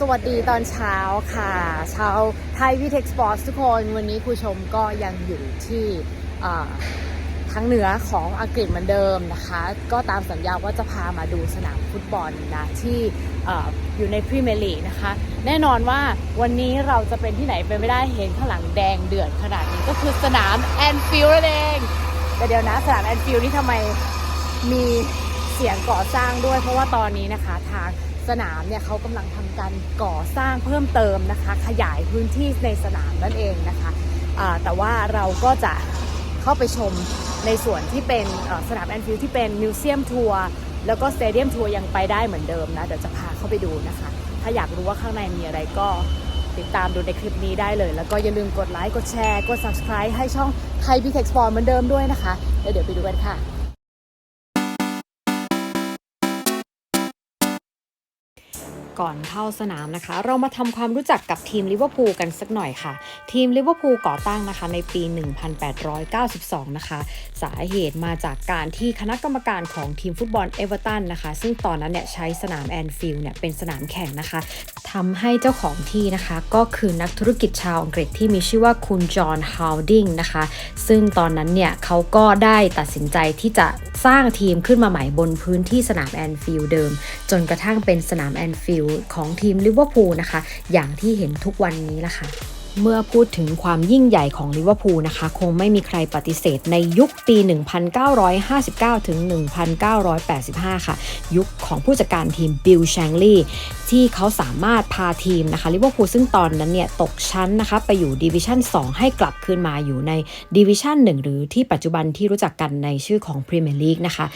สวัสดีตอนเช้าค่ะ ชาวไทยวีเทคสปอร์ตทุกคน วันนี้ครูชมก็ยังอยู่ที่ทางเหนือของอังกฤษเหมือนเดิมนะคะ ก็ตามสัญญาว่าจะพามาดูสนามฟุตบอลนะที่ออยู่ในพรีเมียร์ลีกนะคะ แน่นอนว่าวันนี้เราจะเป็นที่ไหนไปไม่ได้เห็นข้างหลังแดงเดือดขนาดนี้ก็คือสนามแอนฟิลด์นั่นเอง แต่เดี๋ยวนะสนามแอนฟิลด์นี่ทำไมมีเสียงก่อสร้างด้วยเพราะว่าตอนนี้นะคะทาง สนามเนี่ยเขากำลังทำการก่อสร้างเพิ่มเติมนะคะ ขยายพื้นที่ในสนามนั่นเองนะคะแต่ว่าเราก็จะเข้าไปชมในส่วนที่เป็นสนามแอนฟิลด์ที่เป็นมิวเซียมทัวร์แล้วก็สเตเดียมทัวร์ยังไปได้เหมือนเดิมนะ เดี๋ยวจะพาเข้าไปดูนะคะ ถ้าอยากรู้ว่าข้างในมีอะไรก็ติดตามดูในคลิปนี้ได้เลย แล้วก็อย่าลืมกดไลค์ กดแชร์ กด subscribe ให้ช่องไทยพีเทคสปอร์ตเหมือนเดิมด้วยนะคะ แล้วเดี๋ยวไปดูกันค่ะ ก่อนเข้าสนามนะคะ เรามาทำความรู้จักกับทีมลิเวอร์พูลกันสักหน่อยค่ะ ทีมลิเวอร์พูลก่อตั้งนะคะในปี 1892 นะคะ สาเหตุมาจากการที่คณะกรรมการของทีมฟุตบอลเอเวอร์ตันนะคะ ซึ่งตอนนั้นเนี่ยใช้สนามแอนฟิลด์เนี่ยเป็นสนามแข่งนะคะทำให้เจ้าของที่นะคะก็คือนักธุรกิจชาวอังกฤษที่มีชื่อว่าคุณจอห์นฮาวดิงนะคะ ซึ่งตอนนั้นเนี่ยเขาก็ได้ตัดสินใจที่จะ สร้างทีมขึ้นมาใหม่บนพื้นที่สนามแอนฟิลด์เดิม จนกระทั่งเป็นสนามแอนฟิลด์ของทีมลิเวอร์พูลนะคะ อย่างที่เห็นทุกวันนี้ละค่ะเมื่อพูดถึงความยิ่งใหญ่ของลิเวอร์พูลนะคะ คงไม่มีใครปฏิเสธในยุคปี 1959 ถึง 1985 ค่ะ ยุคของผู้จัดการทีมบิลแชงลีย์ที่เขาสามารถพาทีมนะคะลิเวอร์พูลซึ่งตอนนั้นเนี่ยตกชั้นนะคะไปอยู่ดิวิชั่น 2 ให้กลับคืนมาอยู่ในดิวิชั่น 1 หรือที่ปัจจุบันที่รู้จักกันในชื่อของพรีเมียร์ลีกนะคะ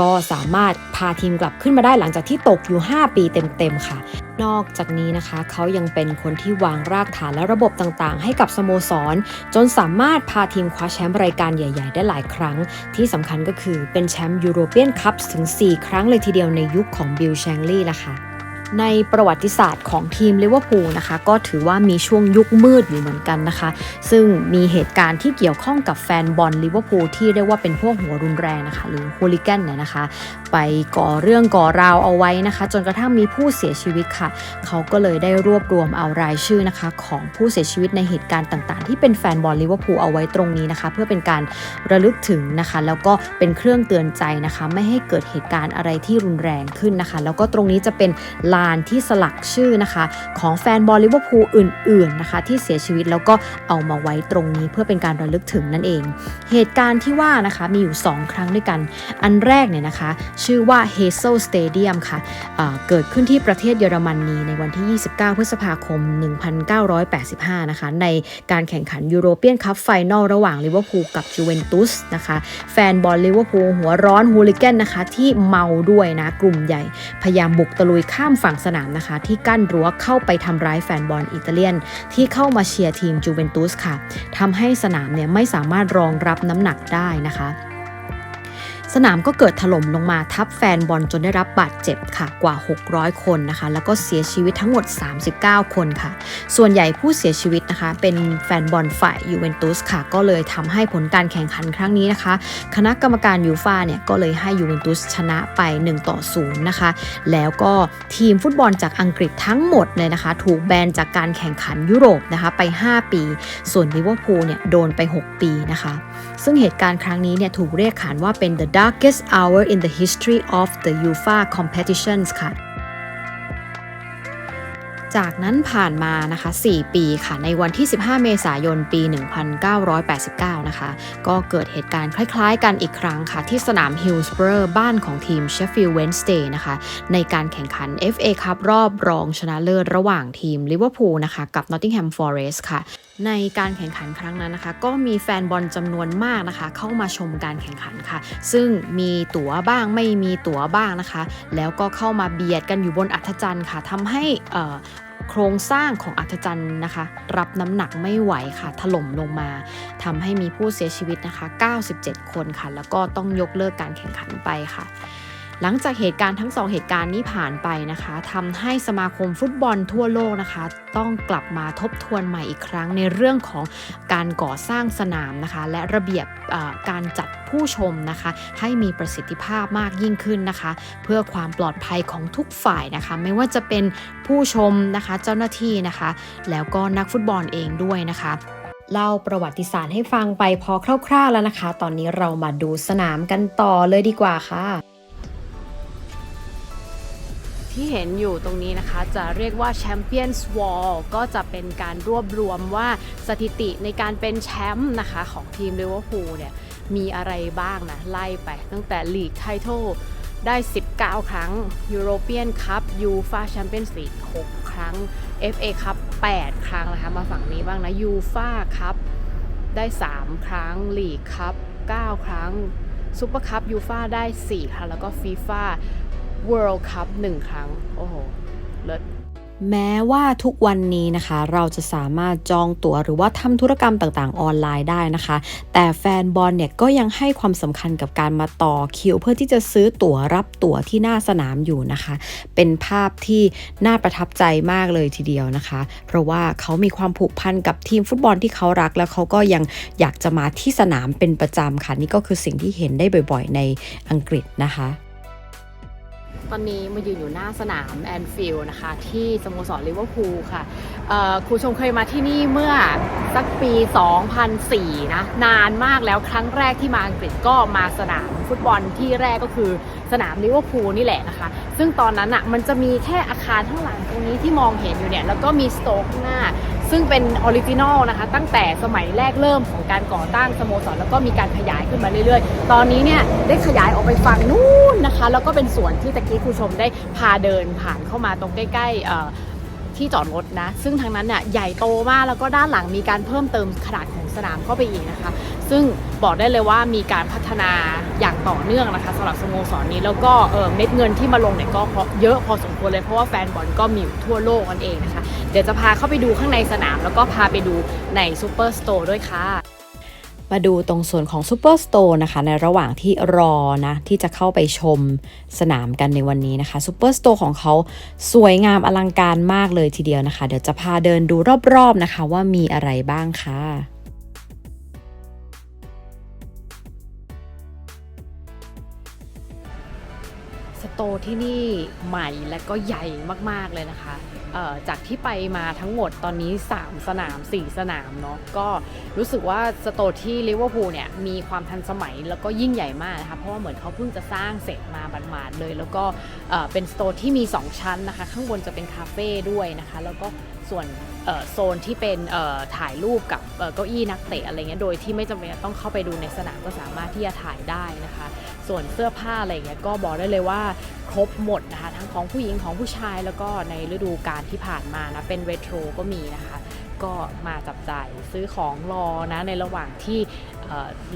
ก็สามารถพาทีมกลับขึ้นมาได้หลังจากที่ตกอยู่ 5 ปีเต็มๆค่ะนอกจากนี้นะคะเขายังเป็นคนที่วางรากฐานและระบบต่างๆ ให้กับสโมสร จนสามารถพาทีมคว้าแชมป์รายการใหญ่ ๆ ได้หลายครั้ง ที่สำคัญก็คือเป็นแชมป์ยูโรเปียนคัพถึง 4 ครั้งเลยทีเดียวในยุคของบิลแชงลีย์ละค่ะ ในประวัติศาสตร์ของทีมลิเวอร์พูลนะคะ ก็ถือว่ามีช่วงยุคมืดอยู่เหมือนกันนะคะ ซึ่งมีเหตุการณ์ที่เกี่ยวข้องกับแฟนบอลลิเวอร์พูลที่เรียกว่าเป็นพวกหัวรุนแรงนะคะ หรือฮูลิแกนเนี่ยนะคะ ไปก่อเรื่องก่อราวเอาไว้นะคะ จนกระทั่งมีผู้เสียชีวิตค่ะ เขาก็เลยได้รวบรวมเอารายชื่อนะคะ ของผู้เสียชีวิตในเหตุการณ์ต่าง ๆ ที่เป็นแฟนบอลลิเวอร์พูลเอาไว้ตรงนี้นะคะ เพื่อเป็นการระลึกถึงนะคะ แล้วก็เป็นเครื่องเตือนใจนะคะ ไม่ให้เกิดเหตุการณ์อะไรที่รุนแรงขึ้นนะคะ แล้วก็ตรงนี้จะเป็นลานที่สลักชื่อนะคะ ของแฟนบอลลิเวอร์พูลอื่นๆนะคะ ที่เสียชีวิตแล้วก็เอามาไว้ตรงนี้เพื่อเป็นการระลึกถึงนั่นเอง เหตุการณ์ที่ว่านะคะมีอยู่ 2 ครั้งด้วยกัน อันแรกเนี่ยนะคะ ชื่อว่า Hazel Stadium ค่ะอ่าเกิดขึ้นที่ประเทศเยอรมนนีในวันที่ 29 พฤษภาคม 1985 นะคะ ในการแข่งขันยูโรเปียนคัพไฟนอลระหว่างลิเวอร์พูลกับจูเวนตุสนะคะ แฟนบอลลิเวอร์พูลหัวร้อนฮูลิแกนนะคะ ที่เมาด้วยนะ กลุ่มใหญ่ พยายามบุกตะลุยข้ามฝั่งสนามนะคะ ที่กั้นรั้วเข้าไปทำร้ายแฟนบอลอิตาเลียน ที่เข้ามาเชียร์ทีมจูเวนตุสค่ะทำให้สนามเนี่ยไม่สามารถรองรับน้ำหนักได้นะคะ สนามก็เกิดถล่มลงมาทับแฟนบอลจนได้รับบาดเจ็บค่ะกว่า 600 คนนะคะ แล้วก็เสียชีวิตทั้งหมด 39 คนค่ะ ส่วนใหญ่ผู้เสียชีวิตนะคะ เป็นแฟนบอลฝ่ายยูเวนตุสค่ะ ก็เลยทำให้ผลการแข่งขันครั้งนี้นะคะ คณะกรรมการยูฟาเนี่ยก็เลยให้ยูเวนตุสชนะไป 1 ต่อ 0 นะคะ แล้วก็ทีมฟุตบอลจากอังกฤษทั้งหมดเลยนะคะ ถูกแบนจากการแข่งขันยุโรปนะคะไป 5 ปี ส่วนลิเวอร์พูลเนี่ยโดนไป 6 ปีนะคะ ซึ่งเหตุการณ์ครั้งนี้เนี่ยถูกเรียกขานว่าเป็น the darkest hour in the history of the UEFA competitions ค่ะ จากนั้นผ่านมานะคะ 4 ปีค่ะ ในวันที่ 15 เมษายน ปี 1989 นะคะ ก็เกิดเหตุการณ์คล้ายๆ กันอีกครั้งค่ะ ที่สนาม Hillsborough บ้านของทีม Sheffield Wednesday นะคะ ในการแข่งขัน FA Cup รอบรองชนะเลิศระหว่างทีม Liverpool นะคะ กับ Nottingham Forest ค่ะในการแข่งขันครั้งนั้นนะคะ ก็มีแฟนบอลจำนวนมากนะคะ เข้ามาชมการแข่งขันค่ะ ซึ่งมีตั๋วบ้างไม่มีตั๋วบ้างนะคะ แล้วก็เข้ามาเบียดกันอยู่บนอัธจันทร์ค่ะทำให้โครงสร้างของอัธจันทร์นะคะ รับน้ำหนักไม่ไหวค่ะ ถล่มลงมาทำให้มีผู้เสียชีวิตนะคะ 97 คนค่ะ แล้วก็ต้องยกเลิกการแข่งขันไปค่ะ หลังจากเหตุการณ์ทั้งสองเหตุการณ์นี้ผ่านไปนะคะทำให้สมาคมฟุตบอลทั่วโลกนะคะ ต้องกลับมาทบทวนใหม่อีกครั้งในเรื่องของการก่อสร้างสนามนะคะ และระเบียบการจัดผู้ชมนะคะ ให้มีประสิทธิภาพมากยิ่งขึ้นนะคะ เพื่อความปลอดภัยของทุกฝ่ายนะคะ ไม่ว่าจะเป็นผู้ชมนะคะ เจ้าหน้าที่นะคะ แล้วก็นักฟุตบอลเองด้วยนะคะเล่าประวัติศาสตร์ให้ฟังไปพอคร่าวๆแล้วนะคะ ตอนนี้เรามาดูสนามกันต่อเลยดีกว่าค่ะ ที่เห็นอยู่ตรงนี้นะคะ จะเรียกว่า Champions Wall ก็จะเป็นการรวบรวมว่าสถิติในการเป็นแชมป์นะคะของทีมลิเวอร์พูลเนี่ยมีอะไรบ้างนะ ไล่ไปตั้งแต่ลีกไททอลได้ 19 ครั้ง European Cup UEFA Champions League 6ครั้ง FA Cup 8ครั้งนะคะ มาฝั่งนี้บ้างนะ UEFA Cup ได้ 3 ครั้งลีกคัพ9 ครั้งซูเปอร์คัพยูฟาได้ 4 ครั้ง แล้วก็ฟีฟ่า World Cup 1ครั้ง โอ้โห เลิศแม้ว่าทุกวันนี้นะคะ เราจะสามารถจองตั๋วหรือว่าทำธุรกรรมต่างๆ ออนไลน์ได้นะคะ แต่แฟนบอลเนี่ยก็ยังให้ความสำคัญกับการมาต่อคิว เพื่อที่จะซื้อตั๋วรับตั๋วที่หน้าสนามอยู่นะคะ เป็นภาพที่น่าประทับใจมากเลยทีเดียวนะคะ เพราะว่าเขามีความผูกพันกับทีมฟุตบอลที่เขารัก แล้วเขาก็ยังอยากจะมาที่สนามเป็นประจำค่ะนี่ก็คือสิ่งที่เห็นได้บ่อย ๆ ในอังกฤษนะคะ ตอนนี้มายืนอยู่หน้าสนามแอนฟิลด์นะคะ ที่สโมสรลิเวอร์พูลค่ะครูชมเคยมาที่นี่เมื่อสักปี 2004 นะ นานมากแล้วครั้งแรกที่มาอังกฤษก็มาสนามฟุตบอลที่แรกก็คือสนามลิเวอร์พูลนี่แหละนะคะ ซึ่งตอนนั้นอะ่ะมันจะมีแค่อาคารข้างหลังตรงนี้ที่มองเห็นอยู่เนี่ย แล้วก็มีสโต๊กหน้า ซึ่งเป็นออริจินอลนะคะตั้งแต่สมัยแรกเริ่มของการก่อตั้งสโมสรแล้วก็มีการขยายขึ้นมาเรื่อยๆ ตอนนี้เนี่ยได้ขยายออกไปฝั่งนู้นนะคะ แล้วก็เป็นสวนที่ตะกี้คุณชมได้พาเดินผ่านเข้ามาตรงใกล้ๆที่จอดรถนะ ซึ่งทางนั้นเนี่ยใหญ่โตมากแล้วก็ด้านหลังมีการเพิ่มเติมขนาดของสนามเข้าไปอีกนะคะ ซึ่งบอกได้เลยว่ามีการพัฒนาอย่างต่อเนื่องนะคะสำหรับสโมสรนี้แล้วก็เม็ดเงินที่มาลงเนี่ยก็เยอะพอสมควรเลยเพราะว่าแฟนบอลก็มีอยู่ทั่วโลกกันเองนะคะ เดี๋ยวจะพาเข้าไปดูข้างในสนาม แล้วก็พาไปดูในซูเปอร์สโตร์ด้วยค่ะมาดูตรงส่วนของซูเปอร์สโตร์นะคะ ในระหว่างที่รอนะ ที่จะเข้าไปชมสนามกันในวันนี้นะคะซูเปอร์สโตร์ของเขาสวยงามอลังการมากเลยทีเดียวนะคะ เดี๋ยวจะพาเดินดูรอบๆนะคะว่ามีอะไรบ้างค่ะสโตร์ที่นี่ใหม่และก็ใหญ่มากๆเลยนะคะ จากที่ไปมาทั้งหมดตอนนี้ 3 สนาม 4 สนามเนาะก็รู้สึกว่าสโตที่ลิเวอร์พูลเนี่ยมีความทันสมัยแล้วก็ยิ่งใหญ่มากนะคะเพราะว่าเหมือนเขาเพิ่งจะสร้างเสร็จมาบานๆเลย แล้วก็เป็นสโตที่มี 2 ชั้นนะคะ ข้างบนจะเป็นคาเฟ่ด้วยนะคะ แล้วก็ ส่วนโซนที่เป็นถ่ายรูปกับเก้าอี้นักเตะอะไรเงี้ยโดยที่ไม่จำเป็นต้องเข้าไปดูในสนามก็สามารถที่จะถ่ายได้นะคะ ส่วนเสื้อผ้าอะไรเงี้ยก็บอกได้เลยว่าครบหมดนะคะ ทั้งของผู้หญิงของผู้ชายแล้วก็ในฤดูกาลที่ผ่านมานะเป็นเรโทรก็มีนะคะ ก็มาจับจ่ายซื้อของรอนะในระหว่างที่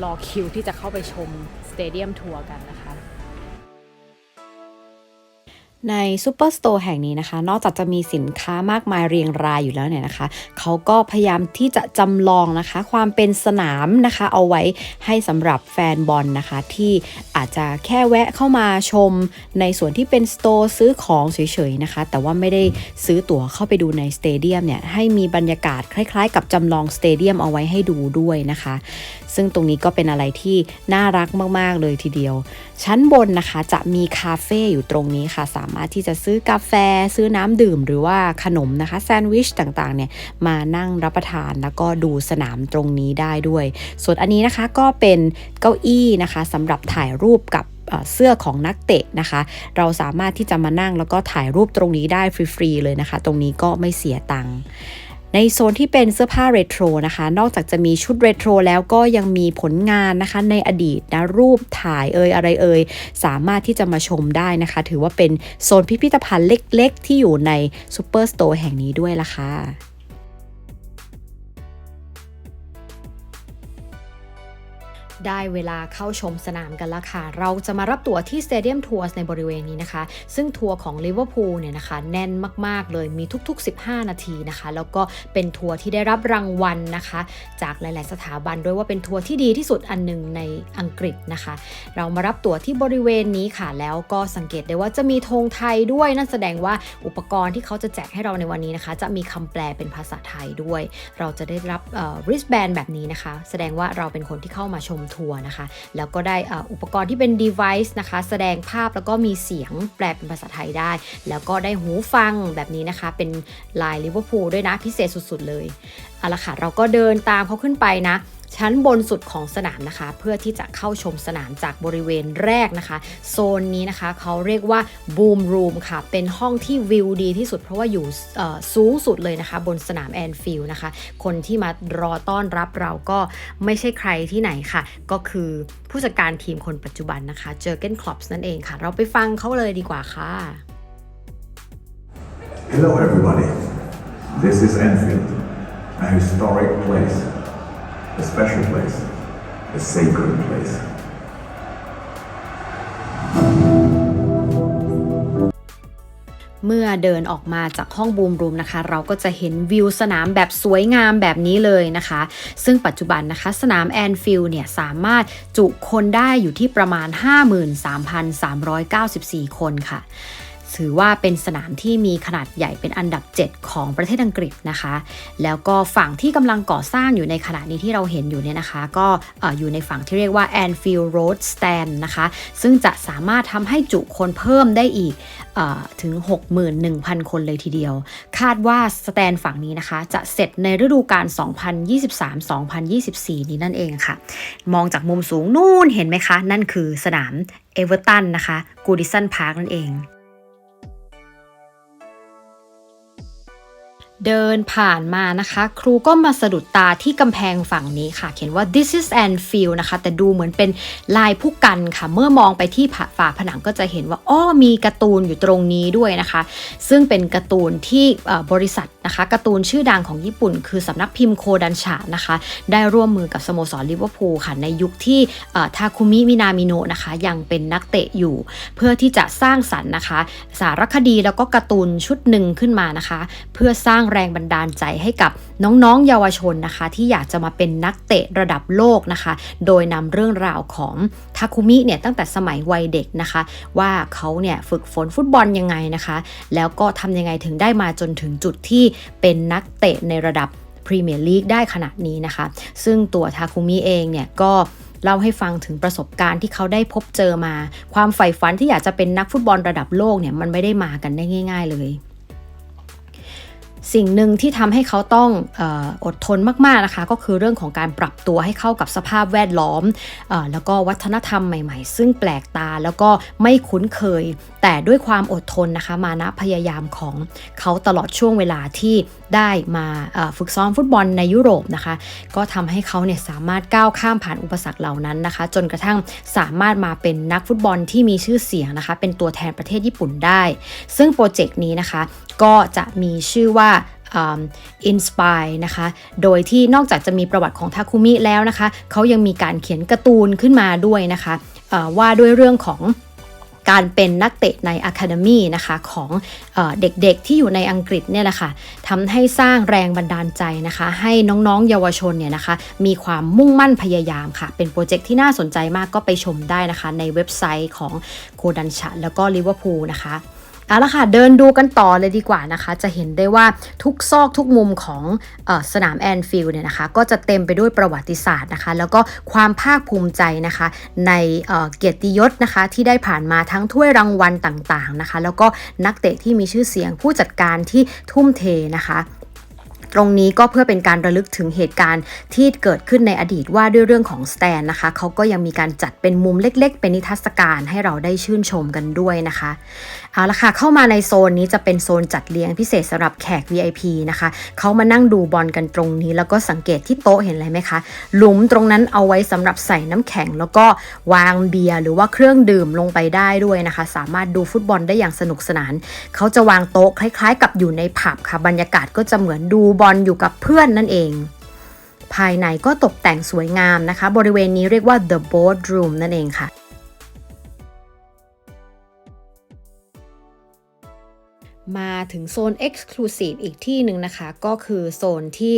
รอคิวที่จะเข้าไปชมสเตเดียมทัวร์กันนะคะ ในซูเปอร์สโตร์แห่งนี้นะคะ นอกจากจะมีสินค้ามากมายเรียงรายอยู่แล้วเนี่ยนะคะ เขาก็พยายามที่จะจำลองนะคะ ความเป็นสนามนะคะ เอาไว้ให้สำหรับแฟนบอลนะคะ ที่อาจจะแค่แวะเข้ามาชม ในส่วนที่เป็นสโตร์ซื้อของเฉยๆนะคะ แต่ว่าไม่ได้ซื้อตั๋วเข้าไปดูในสเตเดียมเนี่ยให้มีบรรยากาศคล้ายๆ กับจำลองสเตเดียมเอาไว้ให้ดูด้วยนะคะ ซึ่งตรงนี้ก็เป็นอะไรที่น่ารักมากๆเลยทีเดียว ชั้นบนนะคะจะมีคาเฟ่อยู่ตรงนี้ค่ะสามารถที่จะซื้อกาแฟซื้อน้ำดื่ม หรือว่าขนมนะคะแซนด์วิชต่างๆเนี่ยมานั่งรับประทานแล้วก็ดูสนามตรงนี้ได้ด้วย ส่วนอันนี้นะคะก็เป็นเก้าอี้นะคะสำหรับถ่ายรูปกับเสื้อของนักเตะนะคะ เราสามารถที่จะมานั่งแล้วก็ถ่ายรูปตรงนี้ได้ฟรีๆเลยนะคะ ตรงนี้ก็ไม่เสียตังค์ ในโซนที่เป็นเสื้อผ้าเรโทรนะคะ นอกจากจะมีชุดเรโทรแล้วก็ยังมีผลงานนะคะในอดีตนะรูปถ่ายเอ่ยอะไรเอ่ยสามารถที่จะมาชมได้นะคะ ถือว่าเป็นโซนพิพิธภัณฑ์เล็กๆ ที่อยู่ในซูเปอร์สโตร์แห่งนี้ด้วยล่ะค่ะ ได้เวลาเข้าชมสนามกันแล้วค่ะ เราจะมารับตั๋วที่ Stadium Tours ในบริเวณนี้นะคะ ซึ่งทัวร์ของ Liverpool เนี่ยนะคะ แน่นมาก ๆ เลย มีทุก ๆ 15 นาทีนะคะ แล้วก็เป็นทัวร์ที่ได้รับรางวัลนะคะ จากหลาย ๆ สถาบันด้วยว่าเป็นทัวร์ที่ดีที่สุดอันหนึ่งในอังกฤษนะคะ เรามารับตั๋วที่บริเวณนี้ค่ะ แล้วก็สังเกตได้ว่าจะมีธงไทยด้วยนั่นแสดงว่าอุปกรณ์ที่เขาจะแจกให้เราในวันนี้นะคะ จะมีคำแปลเป็นภาษาไทยด้วย เราจะได้รับ wristband แบบนี้นะคะ แสดงว่าเราเป็นคนที่เข้ามาชมทัวร์นะคะ แล้วก็ได้อุปกรณ์ที่เป็น device นะคะ แสดงภาพแล้วก็มีเสียงแปลเป็นภาษาไทยได้ แล้วก็ได้หูฟังแบบนี้นะคะ เป็นลายลิเวอร์พูลด้วยนะ พิเศษสุดๆเลยเอาละค่ะเราก็เดินตามเขาขึ้นไปนะ ชั้นบนสุดของสนามนะคะ เพื่อที่จะเข้าชมสนามจากบริเวณแรกนะคะ โซนนี้นะคะเขาเรียกว่า Boom Room ค่ะ เป็นห้องที่วิวดีที่สุดเพราะว่าอยู่สูงสุดเลยนะคะ บนสนามแอนฟิลด์นะคะ คนที่มารอต้อนรับเราก็ไม่ใช่ใครที่ไหนค่ะ ก็คือผู้จัดการทีมคนปัจจุบันนะคะเจอเกนคลอปส์นั่นเองค่ะ เราไปฟังเขาเลยดีกว่าค่ะ Hello, everybody. This is Enfield, a historic place, a special place, a sacred place. เมื่อเดินออกมาจากห้องบูมรูมนะคะ เราก็จะเห็นวิวสนามแบบสวยงามแบบนี้เลยนะคะ ซึ่งปัจจุบันนะคะ สนามแอนฟิลด์เนี่ยสามารถจุคนได้อยู่ที่ประมาณ 53,394 คนค่ะ ถือว่าเป็นสนามที่มีขนาดใหญ่เป็นอันดับ 7 ของประเทศอังกฤษนะคะ แล้วก็ฝั่งที่กำลังก่อสร้างอยู่ในขณะนี้ที่เราเห็นอยู่เนี่ยนะคะ ก็เอ่อยู่ในฝั่งที่เรียกว่า Anfield Road Stand นะคะ ซึ่งจะสามารถทำให้จุคนเพิ่มได้อีกอถึง 61,000 คนเลยทีเดียว คาดว่าสแตนฝั่งนี้นะคะ จะเสร็จในฤดูกาล 2023-2024 นี้นั่นเองค่ะ มองจากมุมสูงนู่นเห็นไหมคะ นั่นคือสนามเอเวอร์ตันนะคะกูดิสันพาร์คนั่นเอง เดินผ่านมานะคะ ครูก็มาสะดุดตาที่กำแพงฝั่งนี้ค่ะ เขียนว่า this is Anfield นะคะ แต่ดูเหมือนเป็นลายผู้กันค่ะ เมื่อมองไปที่ฝาผนังก็จะเห็นว่าอ้อมีการ์ตูนอยู่ตรงนี้ด้วยนะคะ ซึ่งเป็นการ์ตูนที่บริษัทนะคะการ์ตูนชื่อดังของญี่ปุ่น คือสำนักพิมพ์โคดันชะนะคะ ได้ร่วมมือกับสโมสรลิเวอร์พูลค่ะ ในยุคที่ทาคุมิมินามิโนะนะคะ ยังเป็นนักเตะอยู่ เพื่อที่จะสร้างสรรค์นะคะ สารคดีแล้วก็การ์ตูนชุดหนึ่งขึ้นมานะคะ เพื่อสร้างแรงบันดาลใจให้กับน้องๆเยาวชนนะคะ ที่อยากจะมาเป็นนักเตะระดับโลกนะคะ โดยนำเรื่องราวของทาคุมิเนี่ยตั้งแต่สมัยวัยเด็กนะคะ ว่าเขาเนี่ยฝึกฝนฟุตบอลยังไงนะคะ แล้วก็ทำยังไงถึงได้มาจนถึงจุดที่เป็นนักเตะในระดับพรีเมียร์ลีกได้ขนาดนี้นะคะ ซึ่งตัวทาคุมิเองเนี่ยก็เล่าให้ฟังถึงประสบการณ์ที่เขาได้พบเจอมา ความใฝ่ฝันที่อยากจะเป็นนักฟุตบอลระดับโลกเนี่ยมันไม่ได้มากันได้ง่าย ๆ เลย สิ่งหนึ่งที่ทำให้เขาต้องอออดทนมากๆนะคะ ก็คือเรื่องของการปรับตัวให้เข้ากับสภาพแวดล้อมออแล้วก็วัฒนธรรมใหม่ๆ ซึ่งแปลกตาแล้วก็ไม่คุ้นเคย แต่ด้วยความอดทนนะคะ มานะพยายามของเขาตลอดช่วงเวลาที่ได้มาฝึกซ้อมฟุตบอลในยุโรปนะคะ ก็ทำให้เขาเนี่ยสามารถก้าวข้ามผ่านอุปสรรคเหล่านั้นนะคะ จนกระทั่งสามารถมาเป็นนักฟุตบอลที่มีชื่อเสียงนะคะ เป็นตัวแทนประเทศญี่ปุ่นได้ ซึ่งโปรเจกต์นี้นะคะ ก็จะมีชื่อว่าอินสปายนะคะ โดยที่นอกจากจะมีประวัติของทาคุมิแล้วนะคะ เขายังมีการเขียนการ์ตูนขึ้นมาด้วยนะคะว่าด้วยเรื่องของการเป็นนักเตะในอะคาเดมีนะคะของเอเด็กๆที่อยู่ในอังกฤษเนี่ยแหละค่ะทำให้สร้างแรงบันดาลใจนะคะ ให้น้องๆเยาวชนเนี่ยนะคะ มีความมุ่งมั่นพยายามค่ะ เป็นโปรเจกต์ที่น่าสนใจมากก็ไปชมได้นะคะ ในเว็บไซต์ของโคดันชะแล้วก็ลิเวอร์พูลนะคะ เอาละค่ะเดินดูกันต่อเลยดีกว่านะคะ จะเห็นได้ว่าทุกซอกทุกมุมของอสนามแอนฟิลด์เนี่ยนะคะ ก็จะเต็มไปด้วยประวัติศาสตร์นะคะ แล้วก็ความภาคภูมิใจนะคะ ในเเกียรติยศนะคะ ที่ได้ผ่านมาทั้งถ้วยรางวัลต่างๆนะคะ แล้วก็นักเตะที่มีชื่อเสียงผู้จัดการที่ทุ่มเทนะคะตรงนี้ก็เพื่อเป็นการระลึกถึงเหตุการณ์ที่เกิดขึ้นในอดีตว่าด้วยเรื่องของสแตนนะคะ เขาก็ยังมีการจัดเป็นมุมเล็ก ๆ เป็นนิทรรศการให้เราได้ชื่นชมกันด้วยนะคะ เอาละค่ะเข้ามาในโซนนี้จะเป็นโซนจัดเลี้ยงพิเศษสำหรับแขก VIP นะคะเขามานั่งดูบอลกันตรงนี้ แล้วก็สังเกตที่โต๊ะเห็นอะไรไหมคะหลุมตรงนั้นเอาไว้สำหรับใส่น้ำแข็ง แล้วก็วางเบียร์หรือว่าเครื่องดื่มลงไปได้ด้วยนะคะ สามารถดูฟุตบอลได้อย่างสนุกสนาน เขาจะวางโต๊ะคล้าย ๆ กับอยู่ในผับค่ะบรรยากาศก็จะเหมือนดูบอลอยู่กับเพื่อนนั่นเองภายในก็ตกแต่งสวยงามนะคะ บริเวณนี้เรียกว่า the boardroom นั่นเองค่ะ มาถึงโซน Exclusive อีกที่หนึ่งนะคะ ก็คือโซนที่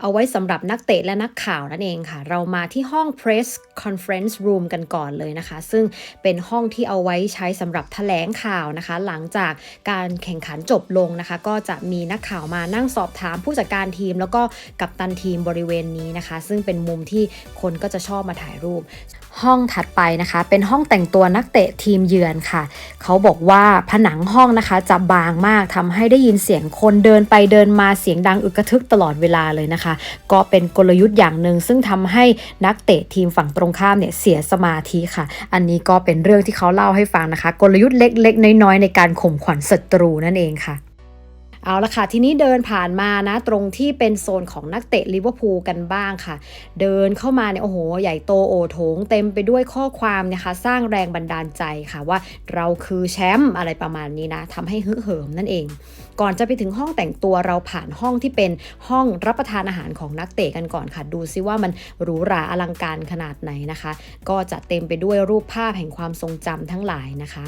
เอาไว้สำหรับนักเตะและนักข่าวนั่นเองค่ะ เรามาที่ห้อง Press Conference Room กันก่อนเลยนะคะ ซึ่งเป็นห้องที่เอาไว้ใช้สำหรับแถลงข่าวนะคะ หลังจากการแข่งขันจบลงนะคะ ก็จะมีนักข่าวมานั่งสอบถามผู้จัดการทีม แล้วก็กัปตันทีมบริเวณนี้นะคะ ซึ่งเป็นมุมที่คนก็จะชอบมาถ่ายรูป ห้องถัดไปนะคะ เป็นห้องแต่งตัวนักเตะทีมเยือนค่ะ เขาบอกว่าผนังห้องนะคะจะบางมากทำให้ได้ยินเสียงคนเดินไปเดินมาเสียงดังอึกกระทึกตลอดเวลาเลยนะคะ ก็เป็นกลยุทธ์อย่างหนึ่งซึ่งทำให้นักเตะทีมฝั่งตรงข้ามเนี่ยเสียสมาธิค่ะ อันนี้ก็เป็นเรื่องที่เขาเล่าให้ฟังนะคะ กลยุทธ์เล็กๆ น้อยๆ ในการข่มขวัญศัตรูนั่นเองค่ะ เอาละค่ะ ทีนี้เดินผ่านมานะ ตรงที่เป็นโซนของนักเตะลิเวอร์พูลกันบ้างค่ะ เดินเข้ามาเนี่ยโอ้โห ใหญ่โตโอโถงเต็มไปด้วยข้อความนะคะ สร้างแรงบันดาลใจค่ะว่าเราคือแชมป์อะไรประมาณนี้นะทำให้ฮึกเหิมนั่นเอง ก่อนจะไปถึงห้องแต่งตัวเราผ่านห้องที่เป็นห้องรับประทานอาหารของนักเตะกันก่อนค่ะ ดูซิว่ามันหรูหราอลังการขนาดไหนนะคะ ก็จะเต็มไปด้วยรูปภาพแห่งความทรงจำทั้งหลายนะคะ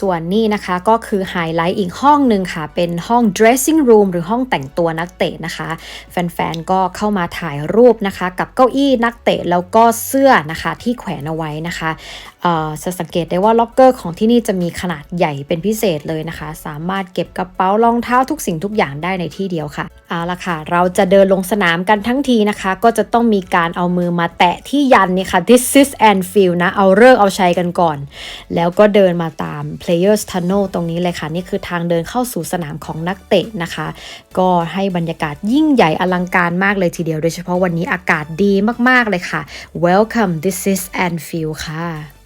ส่วนนี้นะคะก็คือไฮไลท์อีกห้องหนึ่งค่ะ เป็นห้อง dressing room หรือห้องแต่งตัวนักเตะนะคะ แฟนๆ ก็เข้ามาถ่ายรูปนะคะ กับเก้าอี้นักเตะแล้วก็เสื้อนะคะที่แขวนเอาไว้นะคะจะสังเกตได้ว่าล็อกเกอร์ของที่นี่จะมีขนาดใหญ่เป็นพิเศษเลยนะคะ สามารถเก็บกระเป๋ารองเท้าทุกสิ่งทุกอย่างได้ในที่เดียวค่ะเอาละค่ะ เราจะเดินลงสนามกันทั้งทีนะคะ ก็จะต้องมีการเอามือมาแตะที่ยันนี่ค่ะ this is Anfield นะเอาเลิกเอาชัยกันก่อน แล้วก็เดินมาตาม Players Tunnel ตรงนี้เลยค่ะ นี่คือทางเดินเข้าสู่สนามของนักเตะนะคะ ก็ให้บรรยากาศยิ่งใหญ่อลังการมากเลยทีเดียว โดยเฉพาะวันนี้อากาศดีมาก ๆ เลยค่ะ Welcome this is Anfield ค่ะ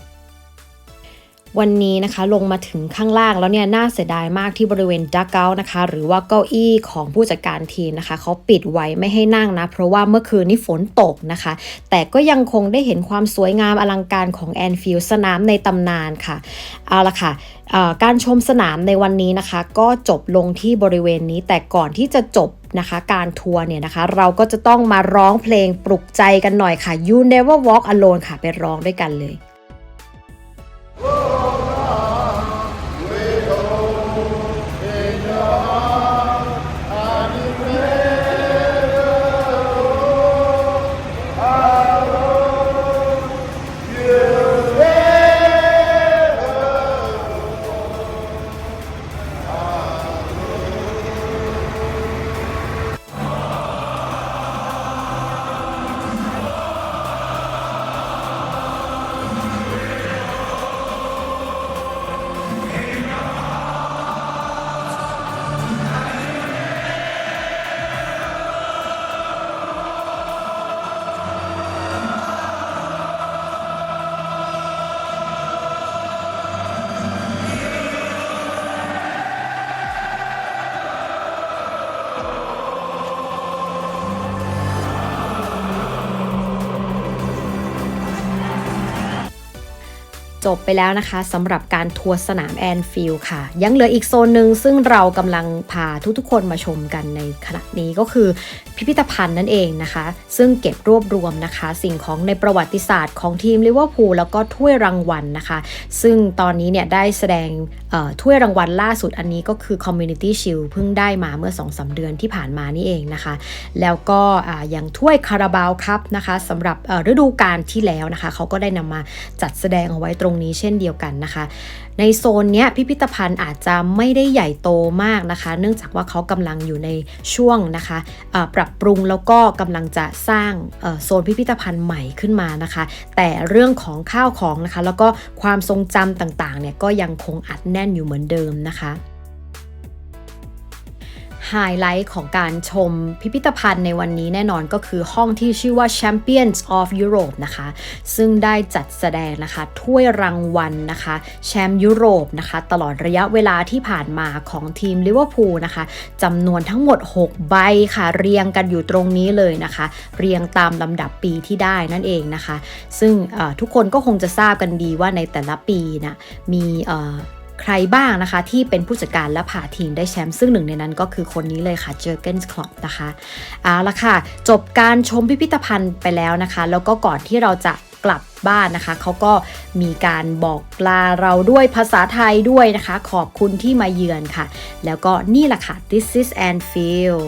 วันนี้นะคะลงมาถึงข้างล่างแล้วเนี่ยน่าเสียดายมากที่บริเวณดักเกลนะคะ หรือว่าเก้าอี้ของผู้จัดการทีมนะคะเขาปิดไว้ไม่ให้นั่งนะ เพราะว่าเมื่อคืนนี้ฝนตกนะคะ แต่ก็ยังคงได้เห็นความสวยงามอลังการของแอนฟิลด์สนามในตำนานค่ะเอาละค่ะการชมสนามในวันนี้นะคะ ก็จบลงที่บริเวณนี้แต่ก่อนที่จะจบนะคะการทัวร์เนี่ยนะคะ เราก็จะต้องมาร้องเพลงปลุกใจกันหน่อยค่ะ You Never Walk Alone ค่ะ ไปร้องด้วยกันเลย Oh, God. จบไปแล้วนะคะสำหรับการทัวร์สนามแอนฟิลด์ค่ะ ยังเหลืออีกโซนหนึ่งซึ่งเรากำลังพาทุกๆคนมาชมกันในขณะนี้ก็คือพิพิธภัณฑ์นั่นเองนะคะ ซึ่งเก็บรวบรวมนะคะ สิ่งของในประวัติศาสตร์ของทีมลิเวอร์พูลแล้วก็ถ้วยรางวัลนะคะ ซึ่งตอนนี้เนี่ยได้แสดงถ้วยรางวัลล่าสุดอันนี้ก็คือ Community Shield เพิ่งได้มาเมื่อ2-3เดือนที่ผ่านมานี่เองนะคะ แล้วก็อย่างถ้วยคาราบาวครับนะคะสำหรับฤดูกาลที่แล้วนะคะเขาก็ได้นำมาจัดแสดงเอาไว้ตรงนี้เช่นเดียวกันนะคะ ในโซนเนี้ยพิพิธภัณฑ์อาจจะไม่ได้ใหญ่โตมากนะคะ เนื่องจากว่าเขากำลังอยู่ในช่วงนะคะเอ่อปรับปรุงแล้วก็กำลังจะสร้างโซนพิพิธภัณฑ์ใหม่ขึ้นมานะคะ แต่เรื่องของข้าวของนะคะ แล้วก็ความทรงจำต่างๆเนี่ยก็ยังคงอัดแน่นอยู่เหมือนเดิมนะคะ ไฮไลท์ของการชมพิพิธภัณฑ์ในวันนี้แน่นอนก็คือห้องที่ชื่อว่า Champions of Europe นะคะ ซึ่งได้จัดแสดงนะคะ ถ้วยรางวัลนะคะ แชมป์ยุโรปนะคะ ตลอดระยะเวลาที่ผ่านมาของทีมลิเวอร์พูลนะคะจำนวนทั้งหมด 6 ใบค่ะ เรียงกันอยู่ตรงนี้เลยนะคะ เรียงตามลำดับปีที่ได้นั่นเองนะคะ ซึ่งทุกคนก็คงจะทราบกันดีว่าในแต่ละปีนะมี ใครบ้างนะคะที่เป็นผู้จัดการและพาทีมได้แชมป์ซึ่งหนึ่งในนั้นก็คือคนนี้เลยค่ะเจอร์เกนส์คลอปนะคะเอาละค่ะ จบการชมพิพิธภัณฑ์ไปแล้วนะคะ แล้วก็ก่อนที่เราจะกลับบ้านนะคะเขาก็มีการบอกลาเราด้วยภาษาไทยด้วยนะคะ ขอบคุณที่มาเยือนค่ะ แล้วก็นี่แหละค่ะ this is Anfield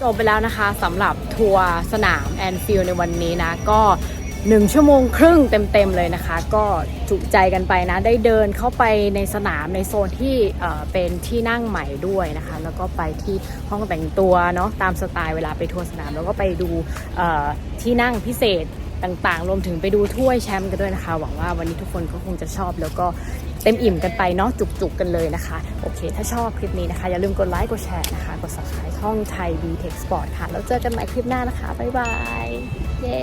จบไปแล้วนะคะสำหรับทัวร์สนามแอนฟิลในวันนี้นะ ก็ 1 ชั่วโมงครึ่งเต็มๆเลยนะคะ ก็จุใจกันไปนะ ได้เดินเข้าไปในสนามในโซนที่เป็นที่นั่งใหม่ด้วยนะคะ แล้วก็ไปที่ห้องแต่งตัวเนาะตามสไตล์เวลาไปทัวร์สนาม แล้วก็ไปดูที่นั่งพิเศษต่างๆ รวมถึงไปดูถ้วยแชมป์กันด้วยนะคะ หวังว่าวันนี้ทุกคนก็คงจะชอบ แล้วก็เต็มอิ่มกันไปเนาะจุกๆกันเลยนะคะ โอเค ถ้าชอบคลิปนี้นะคะ อย่าลืมกดไลค์กดแชร์นะคะ กด subscribe ช่องไทย B Tech Sport ค่ะ แล้วเจอกันใหม่คลิปหน้านะคะ บ๊ายบาย เย้